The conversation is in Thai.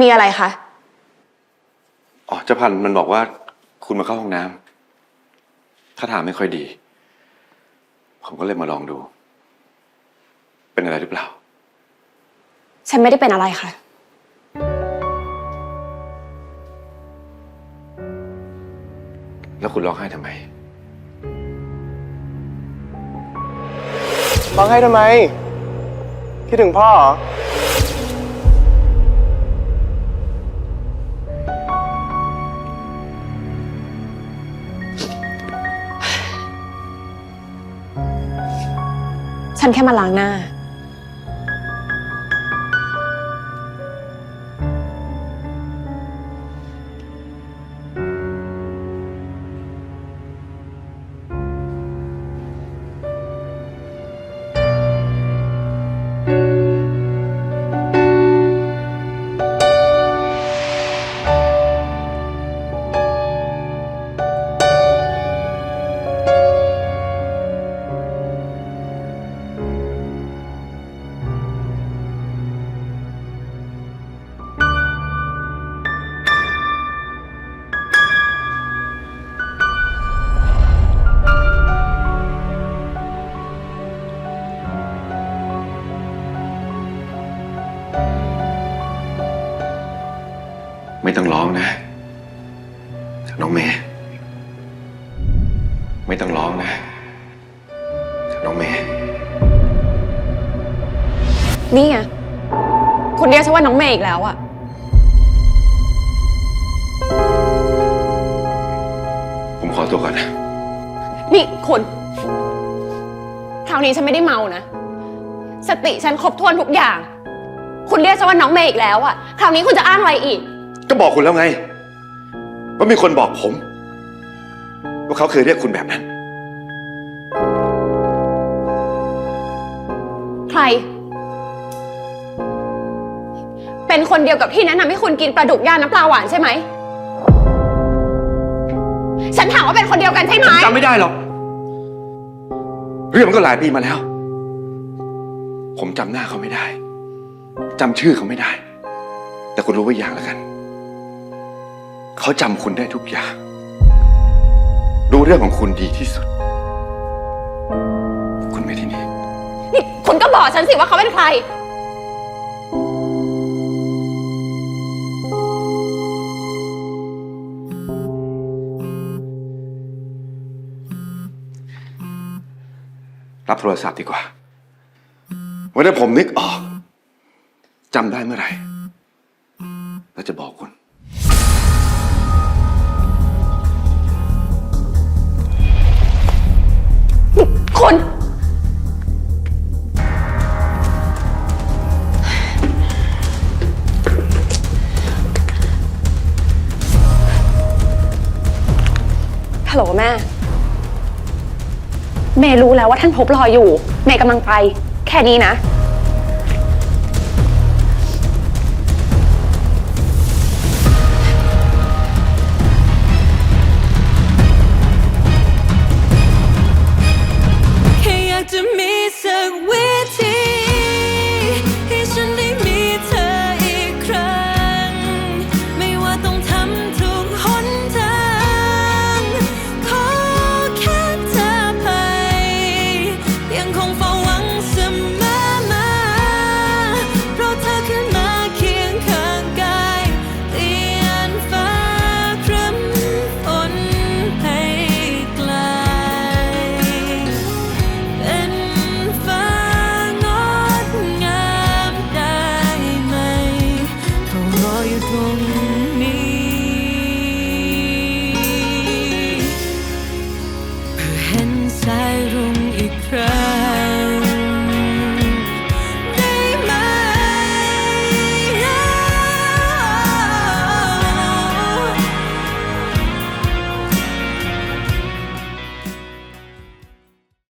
มีอะไรคะ อ๋อเจ้าพันธุ์มันบอกว่าคุณมาเข้าห้องน้ำถ้าทางไม่ค่อยดี ผมก็เลยมาลองดู เป็นอะไรหรือเปล่า ฉันไม่ได้เป็นอะไรค่ะ แล้วคุณร้องไห้ทำไม ร้องไห้ทำไม คิดถึงพ่อเหรอ ฉันแค่มาล้างหน้า ไม่ต้องร้องนะ น้องเมย์ไม่ต้องร้องนะ น้องเมย์นี่ไง คุณเรียกฉันว่าน้องเมย์อีกแล้วอะผมขอตัวก่อนนะ นี่คุณคราวนี้ฉันไม่ได้เมานะ สติฉันครบถ้วนทุกอย่าง คุณเรียกฉันว่าน้องเมย์อีกแล้วอะคราวนี้คุณจะอ้างอะไรอีก ก็บอกคุณแล้วไง ว่ามีคนบอกผม ว่าเขาเคยเรียกคุณแบบนั้น ใคร เป็นคนเดียวกับที่แนะนำให้คุณกินปลาดุกย่างน้ำปลาหวานใช่ไหม ฉันถามว่าเป็นคนเดียวกันใช่ไหม จำไม่ได้หรอก เรื่องมันก็หลายปีมาแล้ว ผมจำหน้าเขาไม่ได้จำชื่อเขาไม่ได้ แต่คุณรู้ไว้อย่างแล้วกัน เขาจำคุณได้ทุกอย่าง รู้เรื่องของคุณดีที่สุด คุณไม่ที่นี่ นี่คุณก็บอกฉันสิว่าเขาเป็นใคร รับโทรศัพท์ดีกว่าวันนี้ผมนึกออกจำได้เมื่อไหร่แล้วจะบอกคุณ ฮัลโหลแม่ เมย์รู้แล้วว่าท่านพบรออยู่ เมย์กำลังไป แค่นี้นะ